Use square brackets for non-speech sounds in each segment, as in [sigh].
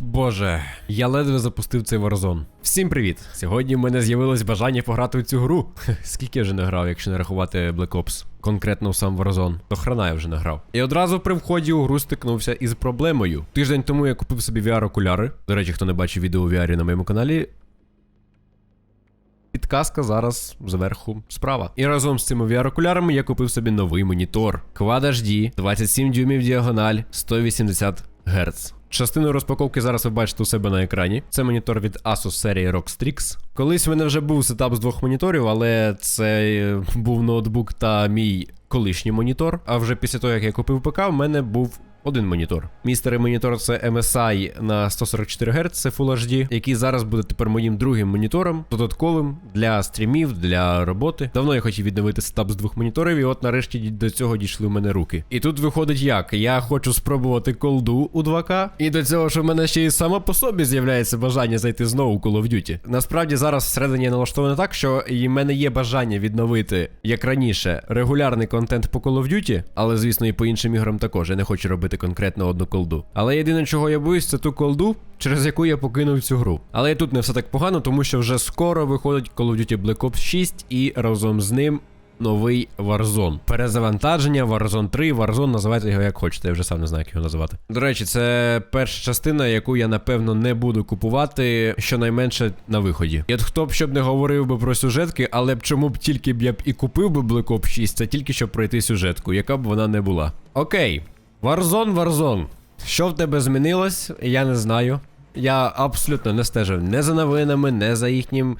Боже, я ледве запустив цей Warzone. Всім привіт! Сьогодні в мене з'явилось бажання пограти у цю гру. Скільки я вже не грав, якщо не рахувати Black Ops, конкретно в сам Warzone. До хрена я вже не грав. І одразу при вході у гру стикнувся із проблемою. Тиждень тому я купив собі VR-окуляри. До речі, хто не бачив відео у VR на моєму каналі, Підказка зараз зверху справа. І разом з цими VR-окулярами я купив собі новий монітор. Quad HD, 27 дюймів діагональ, 180 Гц. Частину розпаковки зараз ви бачите у себе на екрані. Це монітор від Asus серії Rockstrix. Колись в мене вже був сетап з двох моніторів, але це е, був ноутбук та мій колишній монітор. А вже після того, як я купив ПК, в мене був один монітор. Мій монітор це MSI на 144 Гц, це Full HD, який зараз буде тепер моїм другим монітором, додатковим для стрімів, для роботи. Давно я хотів відновити сетап з двох моніторів, і от нарешті до цього дійшли в мене руки. І тут виходить як? Я хочу спробувати колду у 2К, і до цього, що в мене ще й само по собі з'являється бажання зайти знову у Call of Duty. Насправді зараз всередині налаштоване так, що і в мене є бажання відновити, як раніше, регулярний контент по Call of Duty, але звісно і по іншим іграм також. Я не хочу робити конкретно одну колду. Але єдине, чого я боюсь, це ту колду, через яку я покинув цю гру. Але і тут не все так погано, тому що вже скоро виходить Call of Duty Black Ops 6 і разом з ним. Новий Warzone. Перезавантаження, Warzone 3, Warzone, називайте його як хочете, я вже сам не знаю, як його називати. До речі, це перша частина, яку я напевно не буду купувати щонайменше на виході. От хто б щоб не говорив би про сюжетки, але б чому б тільки б я б і купив би Black Ops 6, це тільки щоб пройти сюжетку, яка б вона не була. Окей, Warzone, Варзон. Що в тебе змінилось? Я не знаю. Я абсолютно не стежив не за новинами, не за їхнім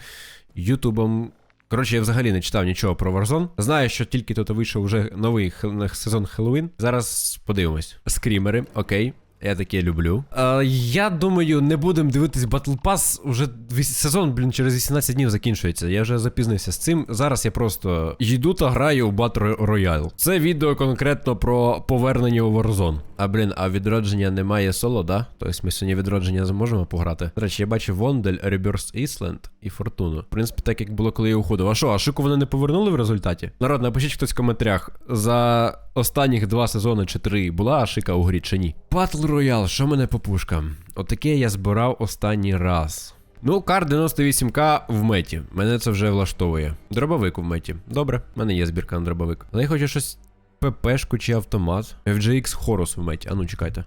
Ютубом. Коротше, я взагалі не читав нічого про Warzone. Знаю, що тільки тут вийшов вже новий сезон Хеллоуін. Зараз подивимось. Скрімери, окей. Я таке люблю. Е, я думаю, не будемо дивитись Battle Pass. Уже сезон, блін, через 18 днів закінчується. Я вже запізнився з цим. Зараз я просто йду та граю у Battle Royale. Це відео конкретно про повернення у Warzone. А блін, а відродження немає соло, да? Тобто ми сьогодні відродження зможемо пограти. До речі, я бачив Вондель, Rebirth Island і Фортуну. В принципі, так як було, коли я уходив. А що, а шику вони не повернули в результаті? Народ, напишіть хтось в коментарях. За останніх два сезони чи три була Ашика у грі чи ні? Батл Роял, що мене по пушкам? Отаке я збирав останній раз. Ну, кар 98к в меті. Мене це вже влаштовує. Дробовик в меті. Добре, в мене є збірка на дробовик. Але я хочу щось ППшку чи автомат. FGX Хорус в меті. А ну чекайте.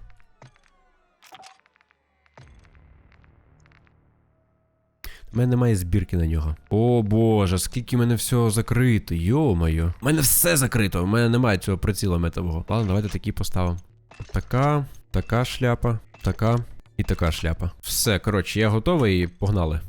У мене немає збірки на нього. О боже, скільки в мене всього закрито. Йо-моє. У мене все закрито. У мене немає цього приціла метового. Ладно, давайте такі поставимо. Така, така шляпа, така і така шляпа. Все, коротше, я готовий і погнали.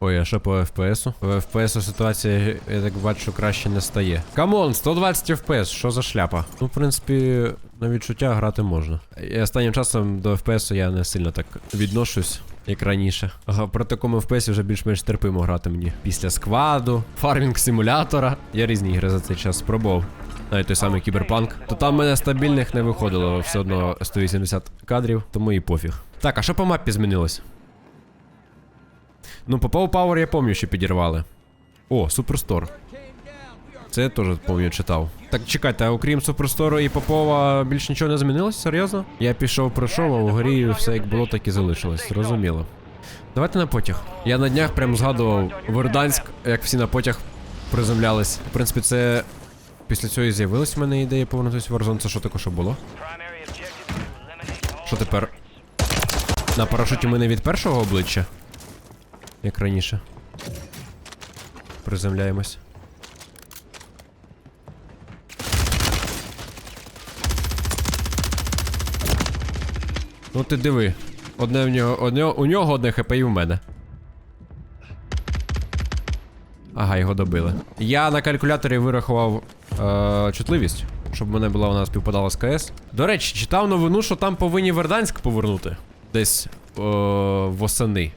Ой, а що по FPS? По FPS ситуація, я так бачу, краще не стає. Камон, 120 FPS, що за шляпа? Ну, в принципі, на відчуття грати можна. І останнім часом до FPS я не сильно так відношусь. Як раніше. Ага, про такому FPS вже більш-менш терпимо грати мені. Після скваду, фармінг симулятора. Я різні ігри за цей час спробував. Навіть той самий кіберпанк. То там мене стабільних не виходило все одно 180 кадрів, тому і пофіг. Так, а що по мапі змінилось? Ну, по Power Power я пам'ятаю, що підірвали. О, Суперстор. Це я теж пам'ятаю читав. Так чекайте, а окрім Суперстору і Попова більш нічого не змінилось? Серйозно? Я пішов, пройшов, а в грі все як було, так і залишилось. Зрозуміло. Давайте на потяг. Я на днях прям згадував Верданськ, як всі на потяг приземлялись. В принципі, це після цього і з'явилась в мене ідея повернутися в Warzone. Це що таке, що було? Що тепер? На парашуті ми не від першого обличчя? Як раніше. Приземляємось. Ну ти диви. Одне в нього, одне, у нього одне хп і в мене. Ага, його добили. Я на калькуляторі вирахував е, чутливість, щоб мене була вона співпадала з КС. До речі, читав новину, що там повинні Верданськ повернути. Десь е, восени.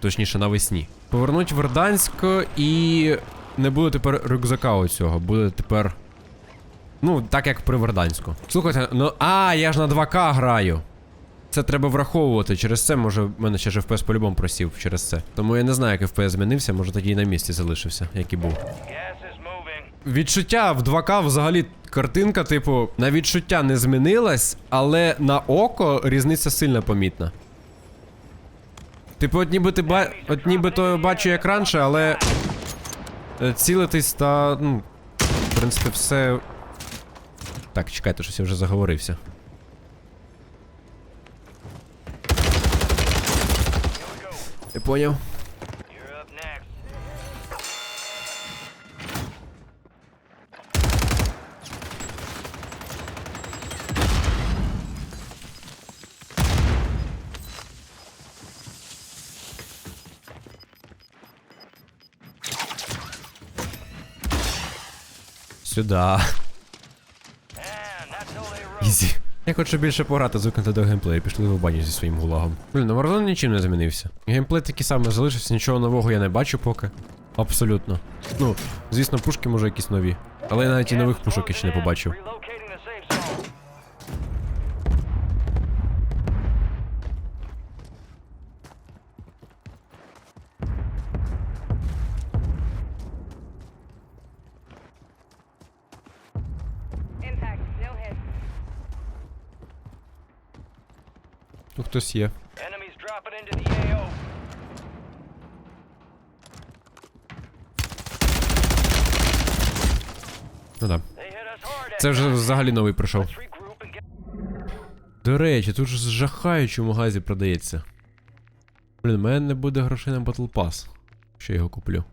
Точніше, навесні. Повернуть Верданськ і не буде тепер рюкзака оцього. Буде тепер. Ну, так як при Верданську. Слухайте, ну. А, я ж на 2К граю. Це треба враховувати. Через це, може, в мене ще ж FPS по-любому просів через це. Тому я не знаю, як FPS змінився, може тоді і на місці залишився, як і був. Відчуття в 2К взагалі картинка, типу, на відчуття не змінилась, але на око різниця сильно помітна. Типу, от ніби ти ба... от ніби то бачу як раніше, але. е, Цілитись та. Ну. В принципі, все. Так, чекайте, щось я вже заговорився. Я поняв. You're up next. Сюда. Я хочу більше пограти, звикнути до геймплею, пішли в баню зі своїм гулагом. Блін, на Warzone нічим не змінився. Геймплей такий самий залишився, нічого нового я не бачу поки. Абсолютно. Ну, звісно, пушки може якісь нові. Але я навіть і нових пушок я ще не побачив. Relocating the safe zone. Impact, no hit. Тут хтось є. Ну да. Це вже взагалі новий прийшов. Get. До речі, тут ж жахаючи в магазі продається. Блін, у мене не буде грошей на Battle Pass. Я його куплю.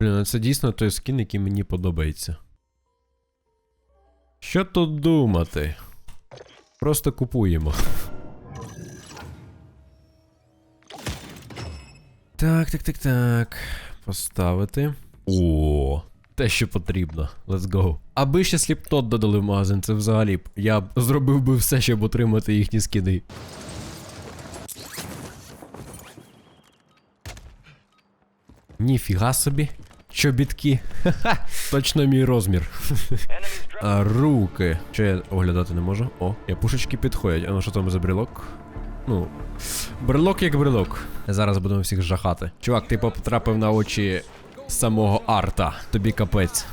Блін, ну це дійсно той скін, який мені подобається. Що тут думати? Просто купуємо. Так, так, так, так. Поставити. О, те, що потрібно. Let's go. Аби ще сліптот додали в магазин, це взагалі б. Я б зробив би все, щоб отримати їхні скіни. Ніфіга собі. Чобітки. [laughs] Точно мій розмір. [laughs] А руки. Що я оглядати не можу? О, я пушечки підходять. А ну що там за брелок? Ну. Брелок як брелок. Зараз будемо всіх жахати. Чувак, ти потрапив на очі самого арта. Тобі капець.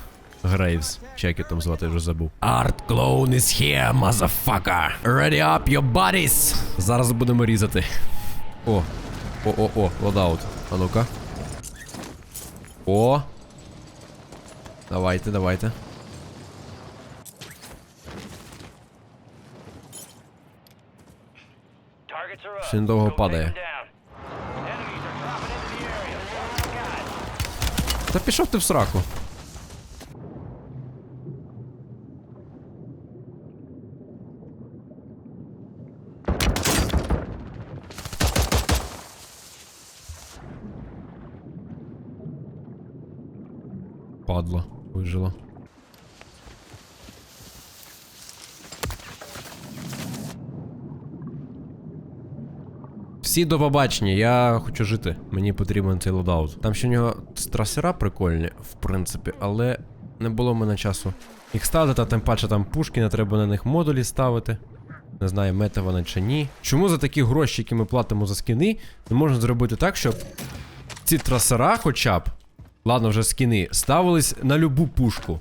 Грейвс. Як там звати, вже забув. Арт клоун is here, motherfucker. Ready up your bodies. Зараз будемо різати. О. О-о-о, лодаут. А ну-ка. О. Давайте, давайте. Ще недовго падає. Та пішов ти в сраку. Падла, вижила. Всі до побачення, я хочу жити. Мені потрібен цей лодаут. Там ще в нього трасера прикольні, в принципі, але не було в мене часу їх ставити, та тим паче там пушки, не треба на них модулі ставити. Не знаю, мета вона чи ні. Чому за такі гроші, які ми платимо за скіни, не можна зробити так, щоб ці трасера хоча б, ладно, вже скіни, ставились на любу пушку,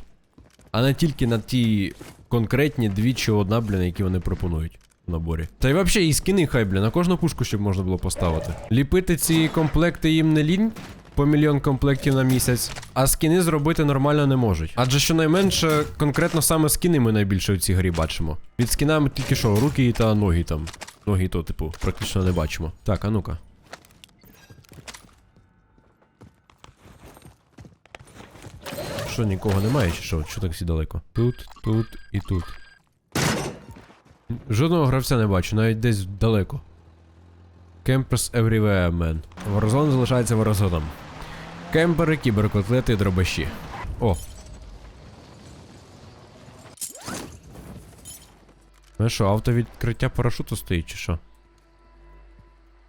а не тільки на ті конкретні дві чи одна, блін, які вони пропонують наборі. Та й взагалі і скіни хай, блін, на кожну пушку щоб можна було поставити. Ліпити ці комплекти їм не лінь. По мільйон комплектів на місяць, а скіни зробити нормально не можуть. Адже щонайменше, конкретно саме скіни ми найбільше у цій грі бачимо. Від скіна ми тільки що, руки та ноги там. Ноги то, типу, практично не бачимо. Так, а ну-ка. Що, нікого немає, чи що? Що так всі далеко? Тут, тут і тут. Жодного гравця не бачу, навіть десь далеко. Кемперс everywhere, man. Ворозон залишається ворозоном. Кемпери, кіберкотлети, дробаші. О. Ну що, авто відкриття парашуту стоїть, чи що?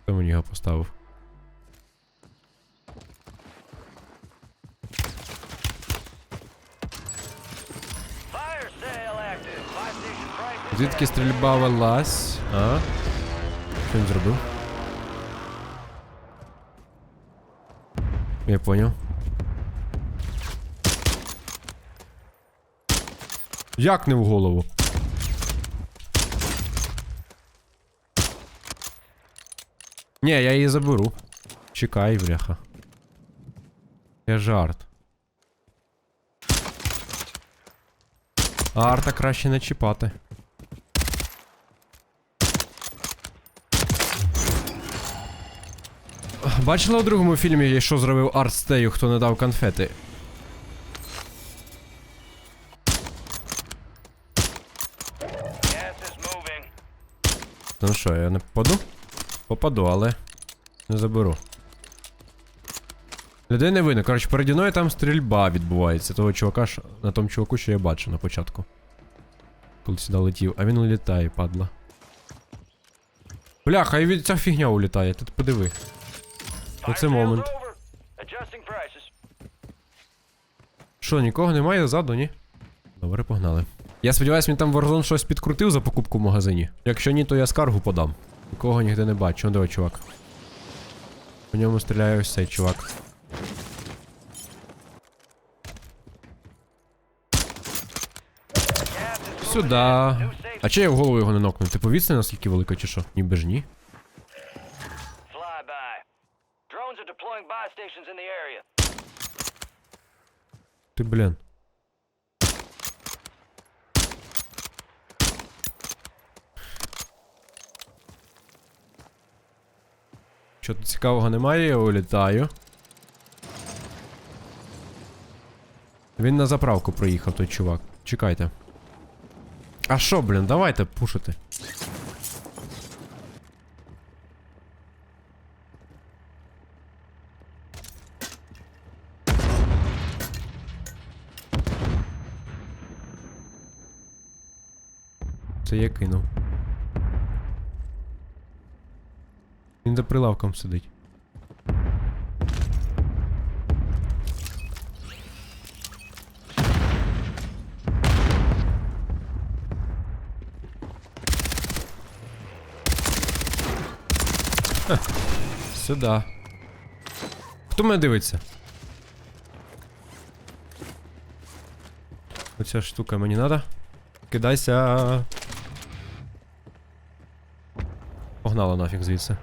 Хто мені його поставив? Звідки стрільба велась? А? Що він зробив? Я поняв. Як не в голову? Ні, я її заберу. Чекай, бляха. Я жарт. А арта краще не чіпати. Бачила у другому фільмі, що зробив Арт Стею, хто не дав конфети? Ну що, я не попаду? Попаду, але не заберу. Людей не видно. Коротше, переді мною там стрільба відбувається. Того чувака ж на тому чуваку, що я бачив на початку. Коли сюди летів, а він улітає, падла. Бляха, і від ця фігня улітає, ти подиви. Оце момент. Adjusting prices. Що, нікого немає ззаду, ні? Добре, погнали. Я сподіваюся, він там Warzone щось підкрутив за покупку в магазині. Якщо ні, то я скаргу подам. Нікого ніде не бачу. Ну, давай, чувак. По ньому стріляє ось цей чувак. Сюда. А чи я в голову його не нокнув? Ти повісти наскільки велика чи що? Ніби ж ні. Ти блін. Що тут цікавого немає, я улітаю. Він на заправку проїхав, той чувак. Чекайте. А що, блін, давайте пушити. Це я кинув. Він за прилавком сидить. Сюда. Хто мене дивиться? Оця штука мені надо. Кидайся. Погнала нафіг звідси.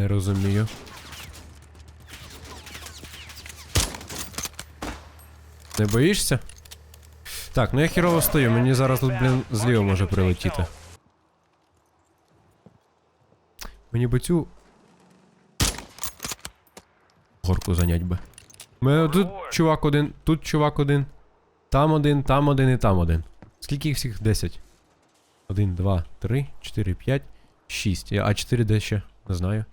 Не розумію. Не боїшся? Так, ну я хірово стою, мені зараз тут, блін, зліва може прилетіти. Мені би цю. Горку занять би. Мене тут чувак один, тут чувак один. Там один, там один і там один. Скільки їх всіх? 10. 1, 2, 3, 4, 5, 6. А 4 де ще? Не знаю.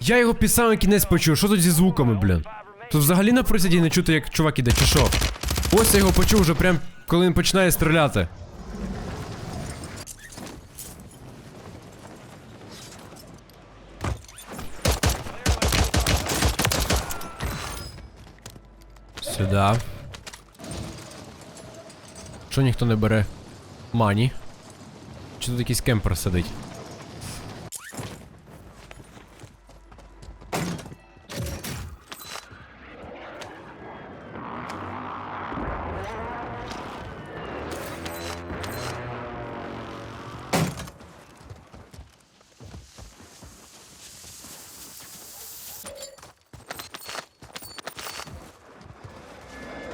Я його під самий кінець почув. Що тут зі звуками, блін? Тут взагалі на присіді не чути, як чувак іде, чи що? Ось я його почув вже прям коли він починає стріляти. Сюда. Що ніхто не бере? Мані. Чи тут якийсь кемпер сидить?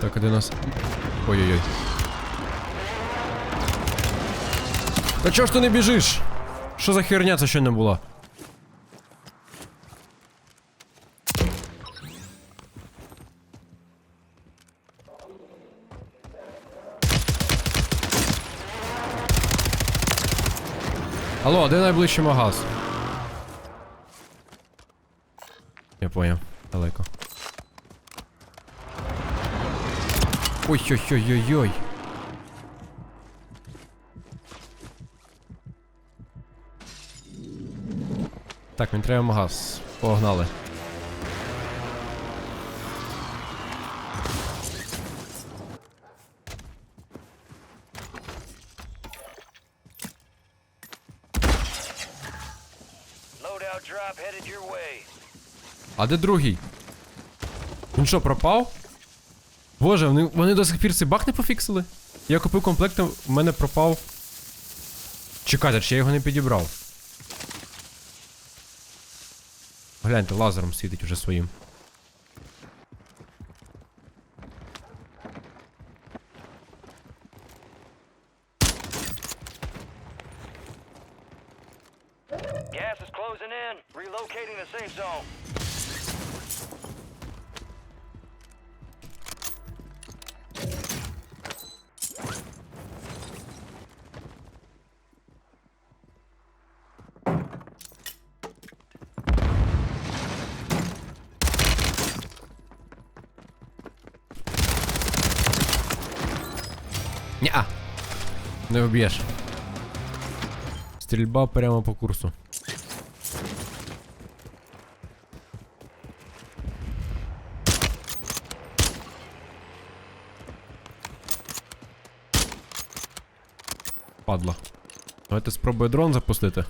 Так, а нас. Ой-ой-ой. Та чого ж ти не біжиш? Що за херня це не була? Алло, де найближчий магаз? Я поняв. Далеко. Ой-ой-ой-ой-ой. Так, мені треба магаз. Погнали. Loadout drop headed your way. А де другий? Він що, пропав? Боже, вони, вони до сих пір цей баг не пофіксили? Я купив комплект, в мене пропав. Чекайте, чи я його не підібрав? Гляньте, лазером світить уже своїм. Gas is closing in. Relocating the safe zone. Не вб'єш. Стрільба прямо по курсу. Падла. Давайте спробую дрон запустити.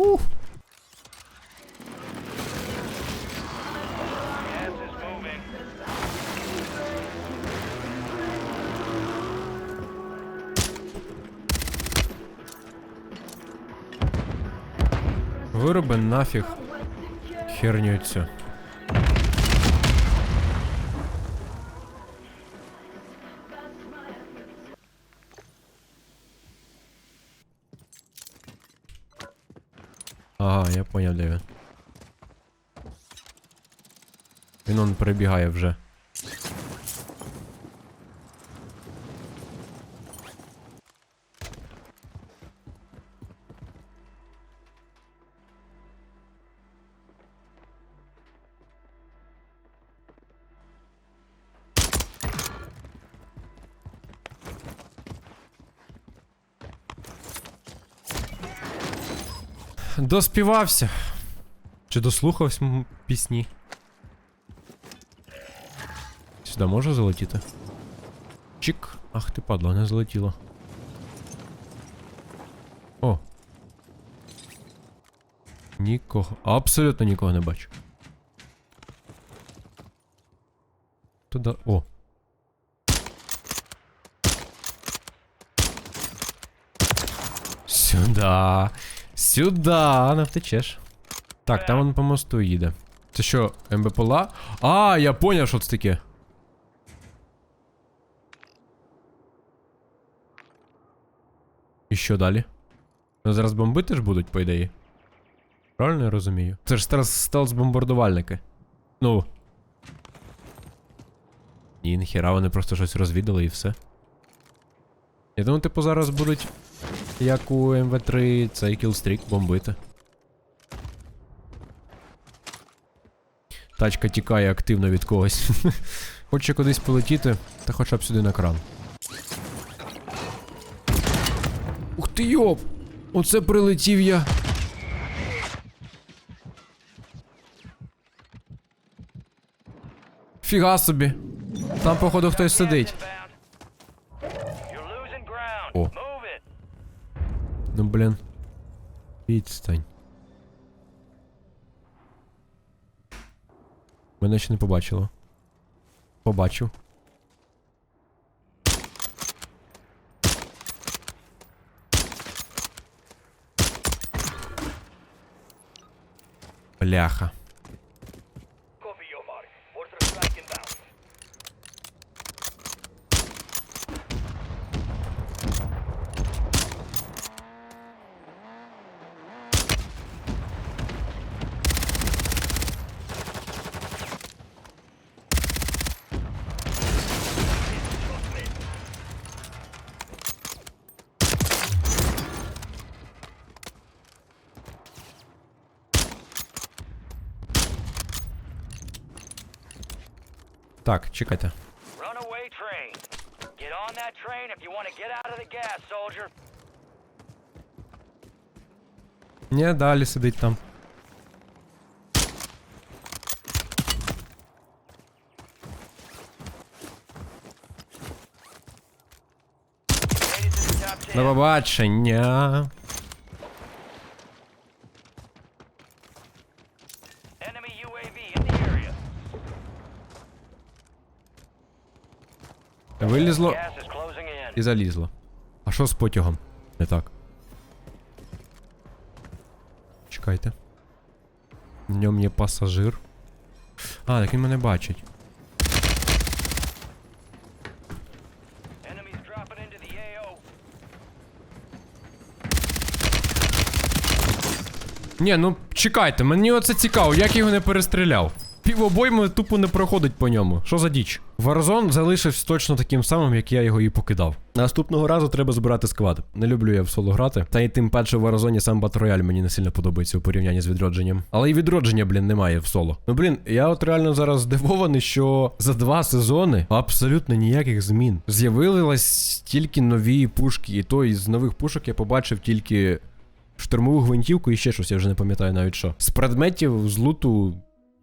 Ух. Вироби нафіг херню цю. Поняв, де він. Він он перебігає вже. Доспівався. Чи дослухався пісні? Сюди може залетіти? Чик. Ах ти падла, не залетіло. О. Нікого. Абсолютно нікого не бачу. Туди. О. Сюда. Сюда, не втечеш. Так, там он по мосту їде. Це що, МБПЛА? А, я поняв, що це таке. І що далі? Ну зараз бомбити ж будуть, по ідеї. Правильно я розумію? Це ж зараз стелс-бомбардувальники. Ну. Ні, ніхіра, вони просто щось розвідали і все. Я думаю, типу, зараз будуть, як у МВ3, цей кілстрік бомбити. Тачка тікає активно від когось. [laughs] Хоче кудись полетіти, та хоча б сюди на кран. Ух ти йоп! Оце прилетів я. Фіга собі. Там, походу, хтось сидить. О. Ну блин. Видите, стань. Мы ще побачило. Побачив. Бляха. Gas, soldier. Ні, далі сидить там. Made it to the top 10. До побачення. Enemy UAV in the area. In. і залізло. А що з потягом? Не так. Чекайте. В ньому є пасажир. А, так він мене бачить. Ні, ну чекайте, мені оце цікаво, як його не перестріляв. Півобойми тупо не проходить по ньому. Що за діч? Warzone залишився точно таким самим, як я його і покидав. Наступного разу треба збирати сквад. Не люблю я в соло грати. Та й тим паче в Warzone сам Battle Royale мені не сильно подобається у порівнянні з відродженням. Але і відродження, блін, немає в соло. Ну блін, я от реально зараз здивований, що за два сезони абсолютно ніяких змін. З'явились тільки нові пушки, і то із нових пушок я побачив тільки штурмову гвинтівку і ще щось, я вже не пам'ятаю навіть що. З предметів, з луту.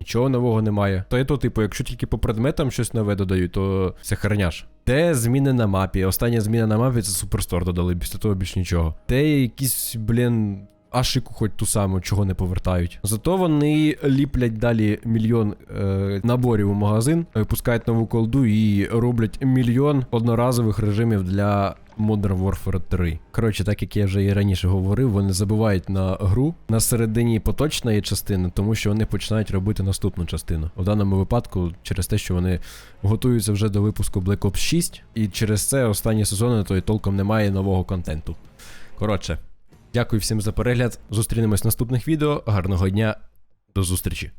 Нічого нового немає. То і то, типу, якщо тільки по предметам щось нове додають, то це херняш. Де зміни на мапі? Остання зміна на мапі це Суперстор додали, після того більш нічого. Де якісь, блін. Ашику хоч ту саму, чого не повертають. Зато вони ліплять далі мільйон е, наборів у магазин, випускають нову колду і роблять мільйон одноразових режимів для Modern Warfare 3. Коротше, так як я вже і раніше говорив, вони забувають на гру на середині поточної частини, тому що вони починають робити наступну частину. У даному випадку, через те, що вони готуються вже до випуску Black Ops 6, і через це останні сезони то й толком немає нового контенту. Коротше, дякую всім за перегляд. Зустрінемось в наступних відео. Гарного дня, до зустрічі!